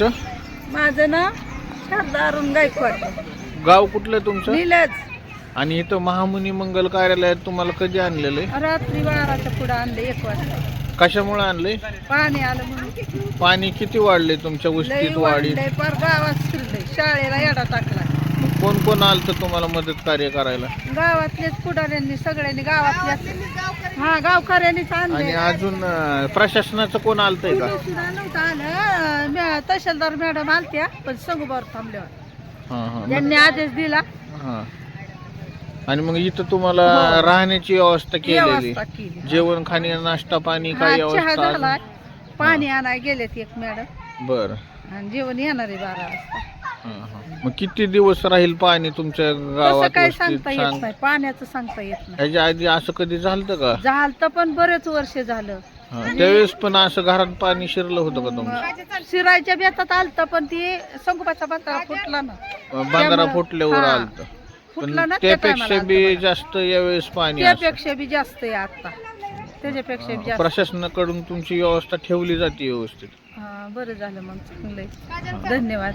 तुमचं? माझं नाव शारदा अरुण गायकवाड. गाव कुठलं तुमचं? निलज. आणि इथं महामुनी मंगल कार्यालयात तुम्हाला कधी आणलेलं आहे? रात्री बाराच्या पुढं आणलं एक वाजता. कशामुळे आणलंय? पाणी आलं म्हणून. पाणी किती वाढले तुमच्या लई वस्तीत वाढी वाढलंय पर गावात शाळेला येडा टाकला. कोण कोण आलं तर तुम्हाला मदत कार्य करायला? गावातलेच पुढाऱ्यांनी सगळ्यांनी गावातल्या हा गावकऱ्यांनीच आणि आणले अजून अं, प्रशासनाचं कोण आलतंय का? सुद्धा नव्हतं आलं. तहसीलदार मॅडम आलत्या पण संगोबावर थांबल्यावर. हा हा. त्यांनी आदेश दिला. हा. आणि मग इथं तुम्हाला हो. राहण्याची व्यवस्था केलेली. व्यवस्था केली. जेवण खाणे नाश्ता पाणी हा, काय चहा व्यवस्था झालाय. पाणी आणाय गेलेत एक मॅडम. बर. आणि जेवण येणार आहे बारा वाजता. मग किती दिवस राहील पाणी तुमच्या तसं गावात वस्तीत? सांगता येत सांग. नाही पाण्याचं सांगता येत नाही. ह्याच्या आधी असं कधी झालं का? झालं पण बरेच वर्ष झालं. हा, त्यावेळेस पण असं घरात पाणी शिरलं होतं का तुमचं? मग शिरायच्या बेतात आलत पण ती संगोबाचा बांधा फुटला ना. बांधारा त्यामुळं- फुटल्यावर हा. आलत. पण फुटला ना त्या त्यापेक्षा टायमाला बी आलतं जास्त यावेळेस पाणी असं. त्यापेक्षा बी जास्त आहे आता. त्याच्यापेक्षा बी जास्त. प्रशासनाकडून तुमची व्यवस्था ठेवली जाते व्यवस्थित. हा बरं झालं मग चांगलंय धन्यवाद.